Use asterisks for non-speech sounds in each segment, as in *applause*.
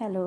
hello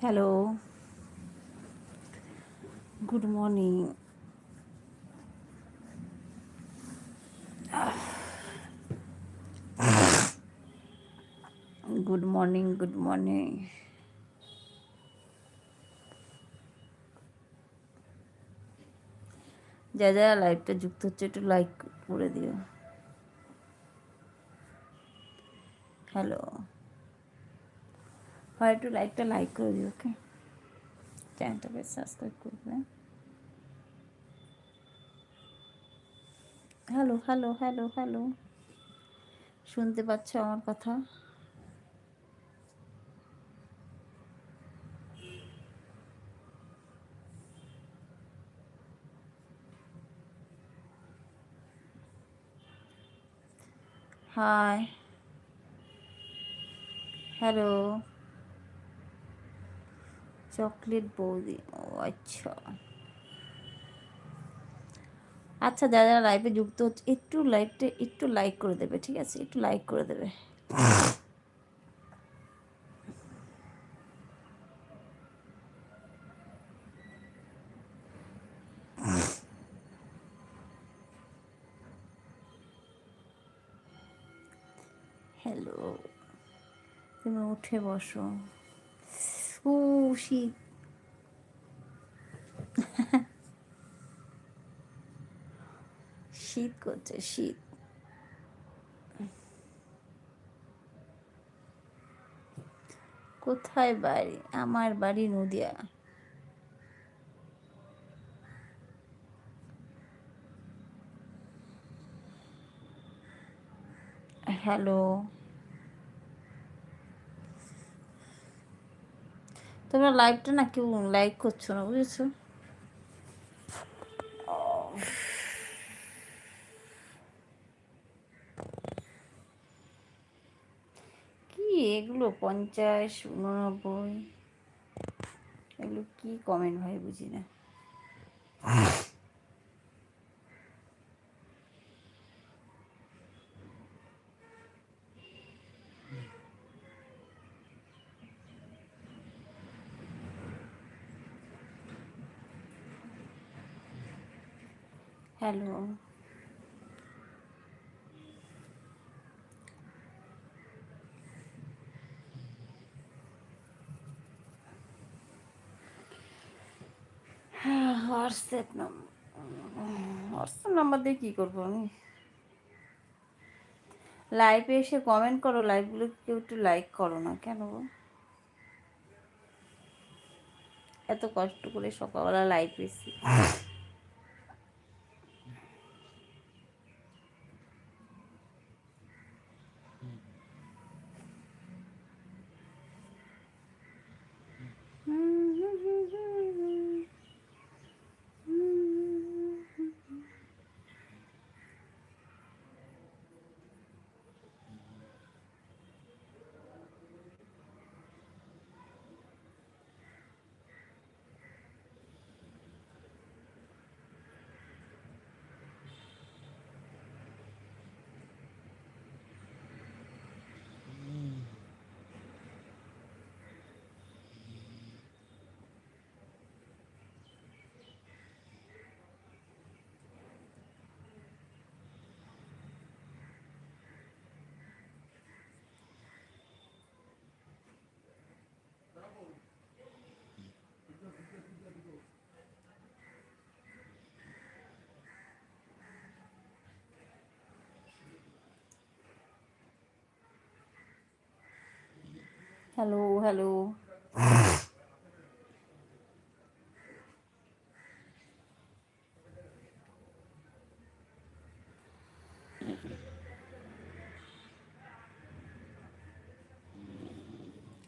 hello good morning good morning good morning যা যা লাইভটা যুক্ত হচ্ছে একটু লাইক করে দিও। হ্যালো হয় একটু লাইকটা লাইক করে দিও ওকে চ্যানেলটাকে সাবস্ক্রাইব করবে হ্যালো হ্যালো হ্যালো হ্যালো শুনতে পাচ্ছ আমার কথা হাই হ্যালো। চকলেট বৌদি, ও আচ্ছা। আচ্ছা যারা যারা লাইভে যুক্ত হচ্ছে, একটু লাইভটা একটু লাইক করে দেবে, ঠিক আছে? একটু লাইক করে দেবে। তুমি উঠে বসো। ও শীত শীত করছে শীত। কোথায় বাড়ি? আমার বাড়ি নদিয়া। হ্যালো। তোমরা লাইভটা না কেউ লাইক করছ না, বুঝেছ? কি এগুলো? পঞ্চাশ, উননব্বই? এগুলো কি কমেন্ট ভাই বুঝি না hello. WhatsApp number WhatsApp number দিয়ে কী করব আমি? লাইভে এসে কমেন্ট করো লাইভগুলো কেউ একটু লাইক করো না কেন এত কষ্ট করে সকালবেলা লাইভ এসেছি হ্যালো হ্যালো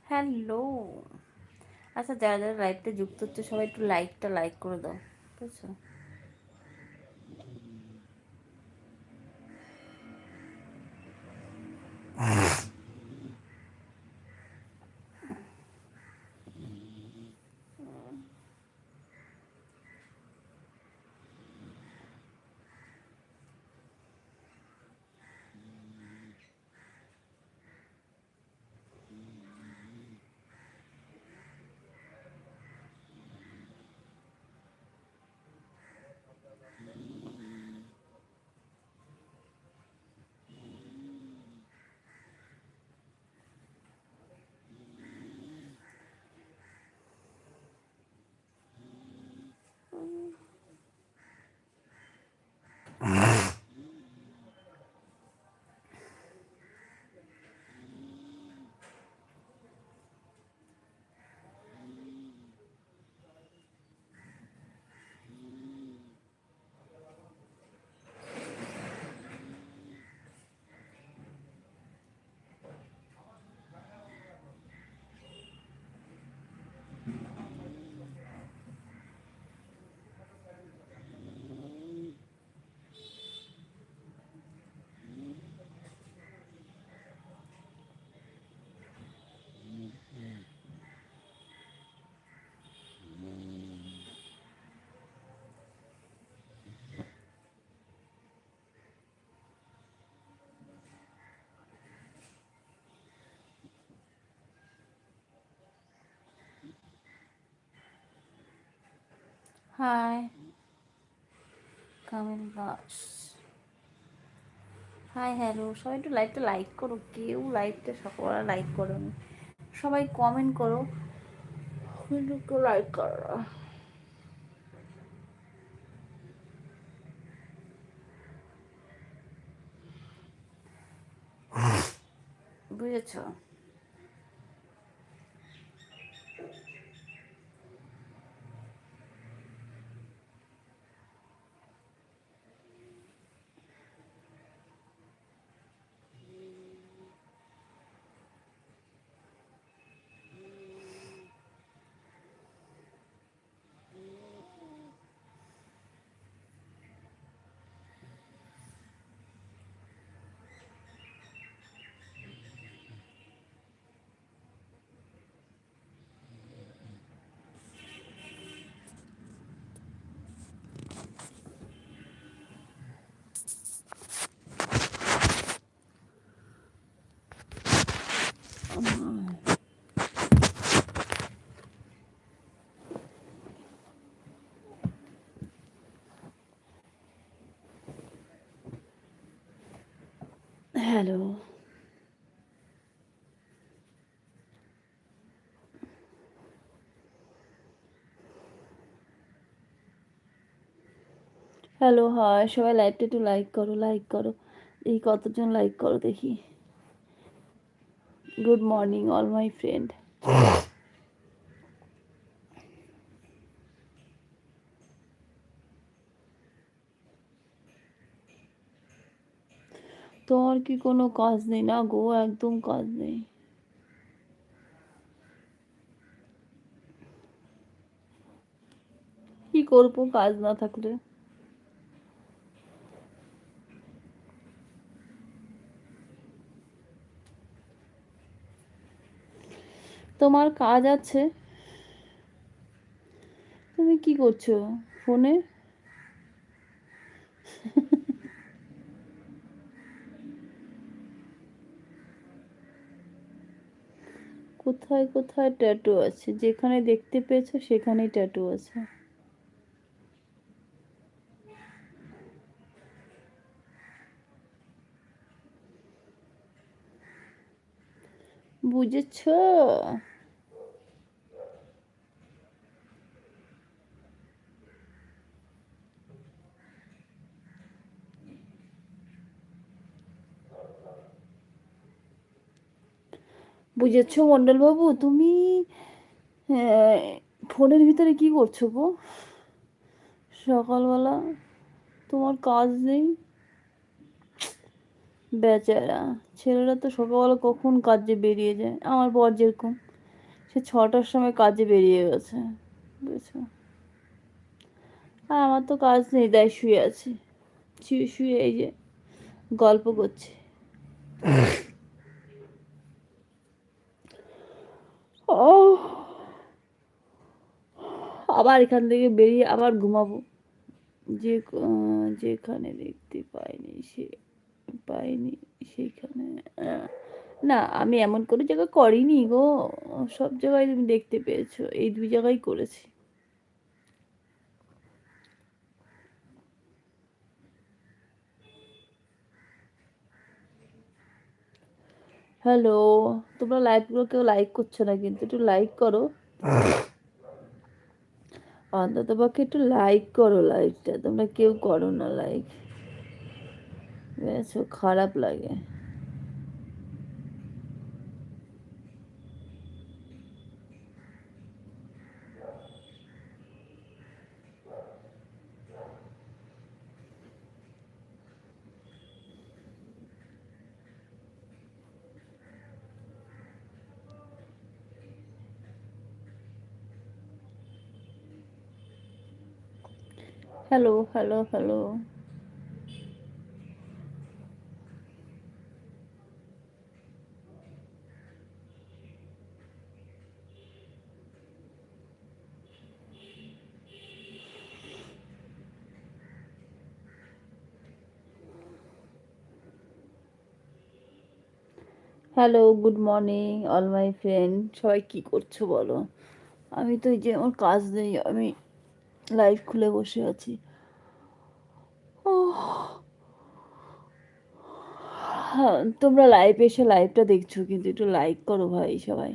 হ্যালো আচ্ছা যারা যারা লাইভটা যুক্ত হচ্ছে, সবাই একটু লাইকটা লাইক করে দাও, বুঝছ? Hi. Coming box. Hi hello সবাই একটু লাইভটা লাইক করো। কেউ লাইভটা সকলে লাইক করো সবাই কমেন্ট করো। কেউ লাইক করো? বুঝেছ? হ্যালো হ্যালো হাই সবাই লাইভটা একটু লাইক করো লাইক করো। এই কতজন লাইক করো দেখি। Good morning all my friend তোমার কি কোনো কাজ নেই না গো, একদম কাজ নেই। কি করব, কাজ না থাকলে? তোমার কাজ আছে। তুমি কি করছ ফোনে? কোথায় কোথায় ট্যাটু আছে? যেখানে দেখতে পেয়েছ, সেখানেই ট্যাটু আছে। বুঝেছ? বুঝেছ মণ্ডলবাবু তুমি ফোনের ভিতরে কি করছ গো? সকালবেলা তোমার কাজ নেই? বেচারা, ছেলেরা তো সকালবেলা কখন কাজে বেরিয়ে যায়? আমার বর যেরকম, সে ছটার সময় কাজে বেরিয়ে গেছে, বুঝেছ? আর আমার তো কাজ নেই, তাই শুয়ে আছি। শুয়ে শুয়ে এই যে গল্প করছি *laughs* ও আবার এখান থেকে বেরিয়ে আবার ঘুমাবো। যে যেখানে দেখতে পাইনি সে, পাইনি সেখানে না, আমি এমন কোনো জায়গায় করিনি গো। সব জায়গায় তুমি দেখতে পেয়েছ, এই দুই জায়গায় করেছি। হ্যালো তোমরা লাইভগুলো কেউ লাইক করছ না, কিন্তু একটু লাইক করো। অন্তত পক্ষে একটু লাইক করো লাইকটা তোমরা কেউ করো না লাইক খারাপ লাগে। Hello hello hello hello good morning all my friend সবাই কি করছ বলো? আমি তো এই যে আমার কাজ নেই, আমি লাইভ খুলে বসে আছি। হ্যাঁ, তোমরা লাইভ এসে লাইভটা দেখছ কিন্তু একটু লাইক করো ভাই সবাই।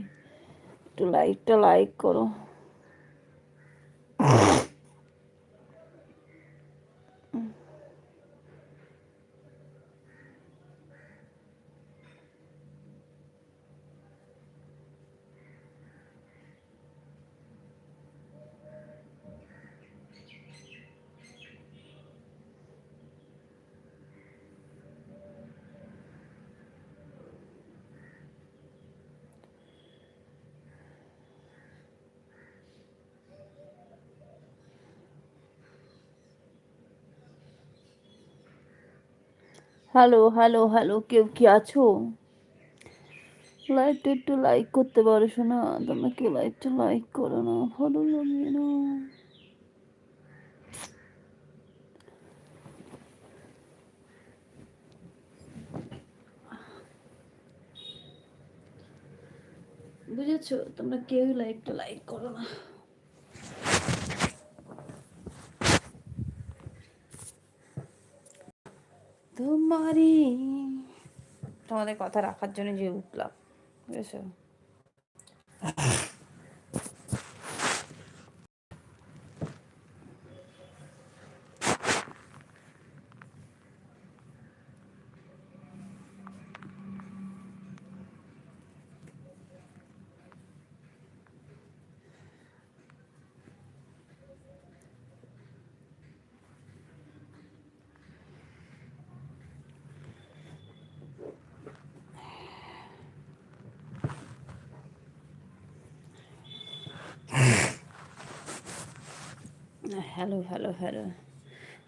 একটু লাইভটা লাইক করো। হ্যালো হ্যালো হ্যালো কেউ কি আছো? লাইভটা একটু লাইক করতে পারো শোনা তোমরা কেউ লাইভটা লাইক করো না, ভালো লাগে না। বুঝেছ? তোমরা কেউ লাইভটা লাইক করো না। তোমারই। তোমাদের কথা রাখার জন্য যে উঠলাম বুঝেছ? হ্যালো ভালো ভালো।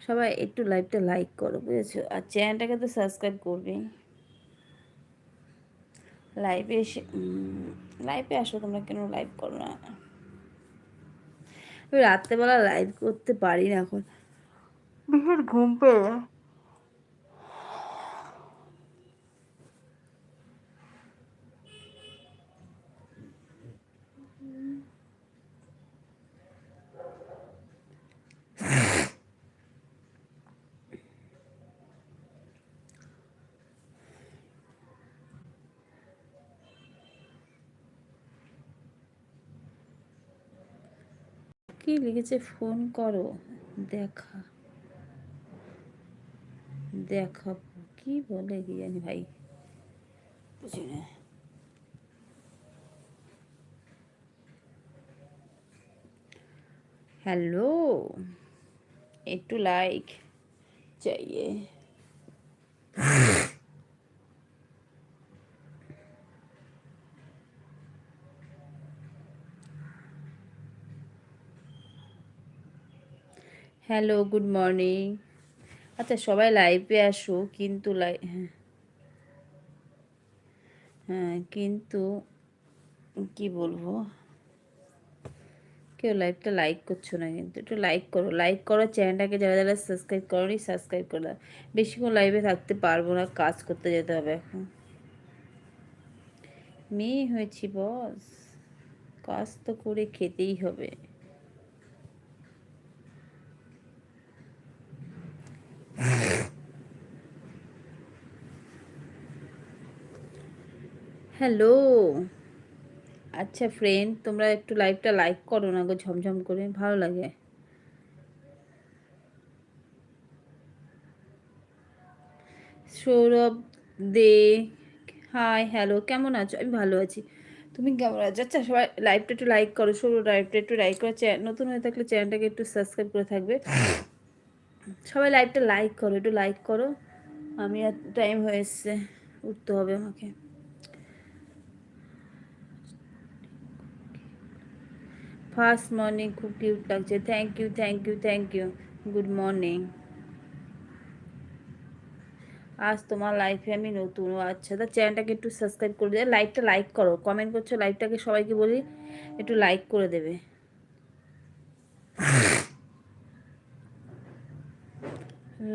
সবাই একটু লাইভটা লাইক করো, বুঝেছ? আর চ্যানেলটাকে তো সাবস্ক্রাইব করবে। লাইভে এসে লাইভে আসো, তোমরা কেন লাইভ করো না? রাত্রেবেলা লাইভ করতে পারি না এখন। ঘুম পেয়ে লিখেছে ফোন করো। দেখা। দেখা কি বলে কি জানি ভাই? বুঝি না। হ্যালো একটু লাইক চাইয়ে হ্যালো গুড মর্নিং আচ্ছা সবাই লাইভে আসো, কিন্তু লাই হ্যাঁ। হ্যাঁ কিন্তু কি বলব? কেউ লাইভটা লাইক করছ না কিন্তু, একটু লাইক করো। লাইক করো চ্যানেলটাকে যারা যারা সাবস্ক্রাইব করোনি সাবস্ক্রাইব করো বেশিক্ষণ লাইভে থাকতে পারব না, কাজ করতে যেতে হবে এখন। মেয়ে হয়েছি বস কাজ তো করে খেতেই হবে। হ্যালো। আচ্ছা ফ্রেন্ড তোমরা একটু লাইভটা লাইক করো না গো, ঝমঝম করে, ভালো লাগে। সৌরভ দে হাই হ্যালো কেমন আছো? আমি ভালো আছি। তুমি কেমন আছো? আচ্ছা সবাই লাইভটা একটু লাইক করো, সৌরভ লাইভটা একটু লাইক করো নতুন হয়ে থাকলে চ্যানেলটাকে একটু সাবস্ক্রাইব করে থাকবে। সবাই লাইভটা লাইক করো, একটু লাইক করো। আমি আর টাইম হয়ে এসছে, উঠতে হবে আমাকে। ফার্স্ট মর্নিং খুব কিউট লাগছে। Thank you thank you thank you good morning আজ তোমার লাইফে আমি নতুন। আচ্ছা তা চ্যানেলটাকে একটু সাবস্ক্রাইব করে দেবে লাইকটা লাইক করো। কমেন্ট করছ লাইকটাকে সবাইকে বলি, একটু লাইক করে দেবে।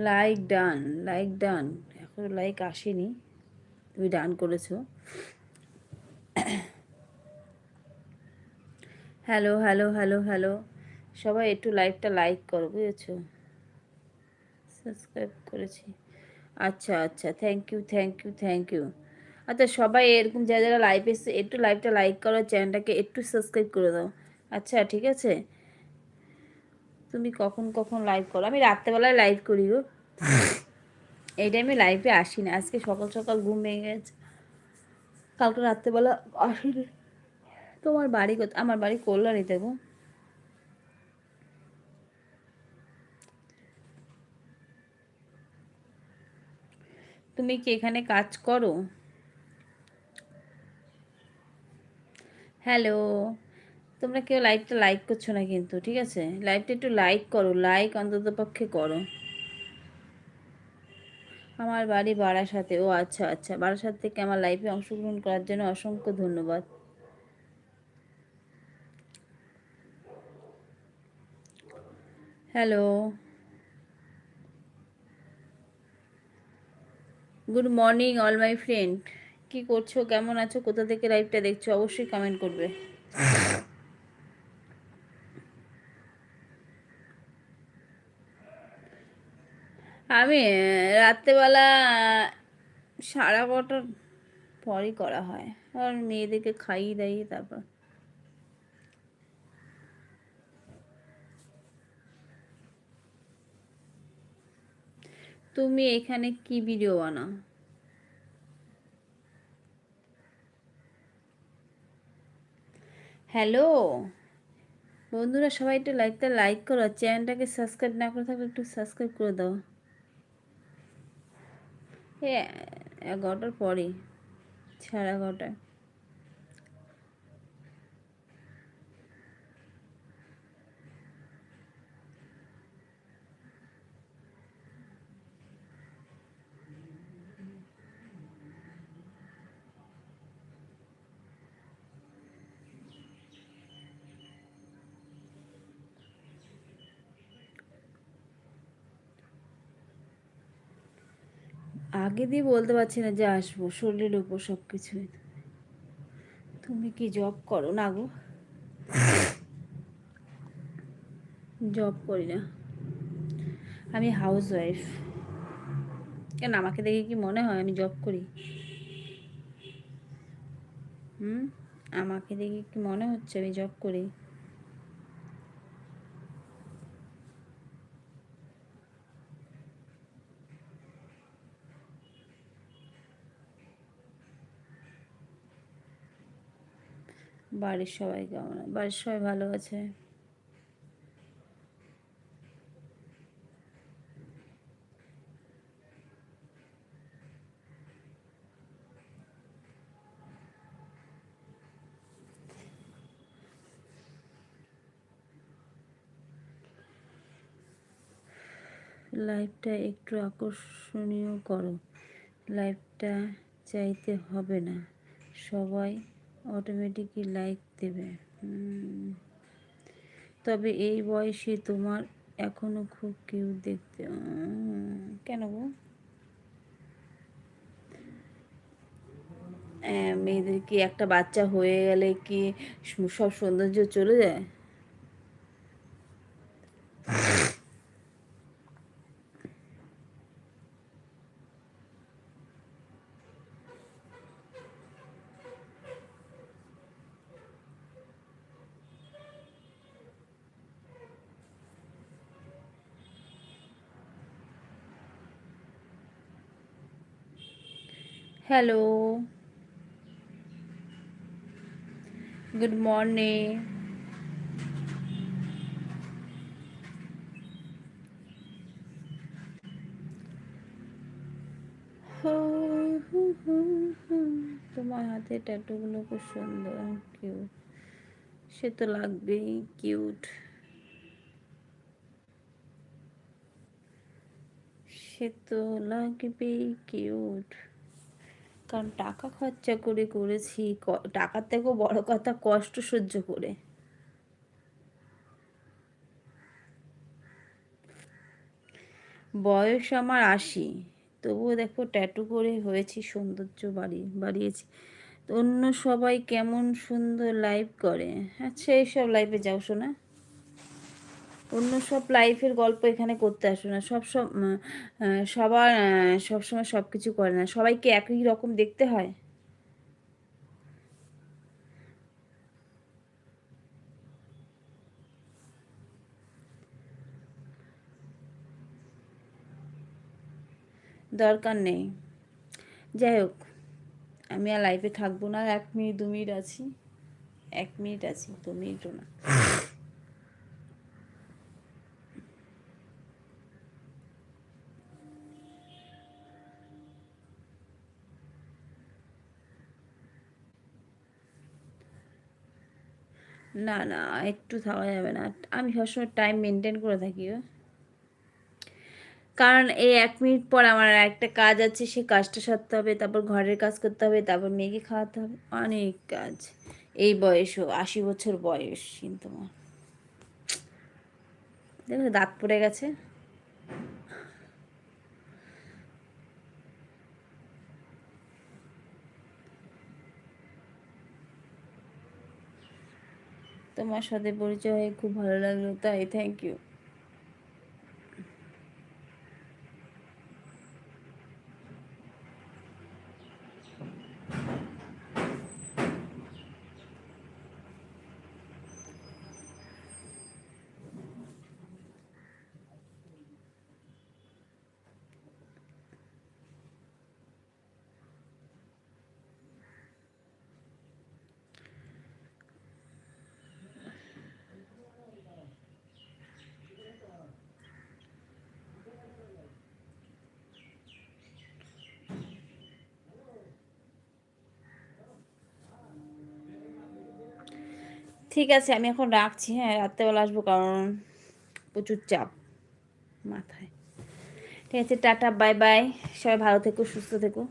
লাইক ডান লাইক ডান এখন লাইক আসেনি। তুমি ডান করেছ। Hello hello hello hello. সবাই একটু লাইভটা লাইক করো, বুঝেছ? সাবস্ক্রাইব করেছি। আচ্ছা আচ্ছা thank you thank you thank you আচ্ছা সবাই এরকম যারা যারা লাইভ এসছে একটু লাইভটা লাইক করো চ্যানেলটাকে একটু সাবস্ক্রাইব করে দাও। আচ্ছা ঠিক আছে? তুমি কখন কখন লাইভ করো? আমি রাত্রেবেলায় লাইভ করি গো। এই টাইমে লাইভে আসি না। আজকে সকাল সকাল ঘুম ভেঙে গেছে। কালকে রাত্রেবেলা আসিনি। তোমার বাড়ি আমার বাড়ি কল্যাণীতে গো তুমি কি এখানে কাজ করো? হ্যালো তোমরা কেউ লাইভটা লাইক করছ না কিন্তু, ঠিক আছে? লাইভটা একটু লাইক করো লাইক অন্তত পক্ষে করো। আমার বাড়ি বারাসাতে। ও আচ্ছা আচ্ছা। বারাসাত থেকে আমার লাইফে অংশগ্রহণ করার জন্য অসংখ্য ধন্যবাদ। Hello good morning all my friend কি করছ? কেমন আছো? কোথা থেকে লাইভটা দেখছ? অবশ্যই কমেন্ট করবে। আমি রাত্রেবেলা, সাড়ে এগারোটার পরই করা হয়। আর মেয়েদেরকে খাইয়ে দাইয়ে তারপর। তুমি এখানে কি ভিডিও বানাও? হ্যালো বন্ধুরা, সবাই একটু লাইকটা লাইক করো চ্যানেলটাকে সাবস্ক্রাইব না করে থাকলে একটু সাবস্ক্রাইব করে দাও। এ এগারোটার পরে সাড়ে এগারোটায়। আগে দিয়ে বলতে পারছি না যে আসব, শরীরের উপর সব কিছুই তুমি কি জব করো না গো? জব করি না। আমি হাউস ওয়াইফ কেন, আমাকে দেখে কি মনে হয় আমি জব করি? হুম? আমাকে দেখে কি মনে হচ্ছে আমি জব করি? বাড়ির সবাই কেমন? বাড়ির সবাই ভালো আছে? লাইফটা একটু আকর্ষণীয় করো। লাইফটা চাইতে হবে না। সবাই অটোমেটিকই লাইক দেবে। তবে এই বয়সে তোমার এখনও খুব কিউ দেখতে। কেন গো? মেয়েদের কি একটা বাচ্চা হয়ে গেলে কি সব সৌন্দর্য চলে যায়? হ্যালো গুড মর্নিং তোমার হাতে ট্যাটুগুলো খুব সুন্দর কিউট সে তো লাগবেই কিউট সে তো লাগবেই কিউট কারণ টাকা খরচা করে করেছি টাকার থেকেও বড় কথা কষ্ট সহ্য করে। বয়স আমার আশি, তবুও দেখো ট্যাটু করে হয়েছি, সৌন্দর্য বাড়ি, বাড়িয়েছি। অন্য সবাই কেমন সুন্দর লাইভ করে? আচ্ছা এইসব লাইভে যাও শোনা অন্য সব লাইফের গল্প এখানে করতে আসো না। সব সব সবার সবসময় সব কিছু করে না। সবাইকে একই রকম দেখতে হয়। দরকার নেই। যাই হোক, আমি আর লাইফে থাকব না। এক মিনিট, দু মিনিট আছি। এক মিনিট আছি, দু মিনিটও না। না না, একটু থাকা যাবে না। আমি সবসময় টাইম মেনটেন করে থাকি। কারণ এই এক মিনিট পর আমার একটা কাজ আছে সে কাজটা সারতে হবে, তারপর ঘরের কাজ করতে হবে, তারপর মেয়েকে খাওয়াতে হবে। অনেক কাজ। এই বয়সও আশি বছর বয়স কিন্তু আমার। দেখো দাঁত পড়ে গেছে। তোমার সাথে পরিচয় হয়ে খুব ভালো লাগল তাই থ্যাংক ইউ ঠিক আছে, আমি এখন রাখছি হ্যাঁ রাত্রেবেলা আসব কারণ প্রচুর চাপ মাথায়। ঠিক আছে, টাটা বাই বাই সবাই ভালো থেকো, সুস্থ থেকো।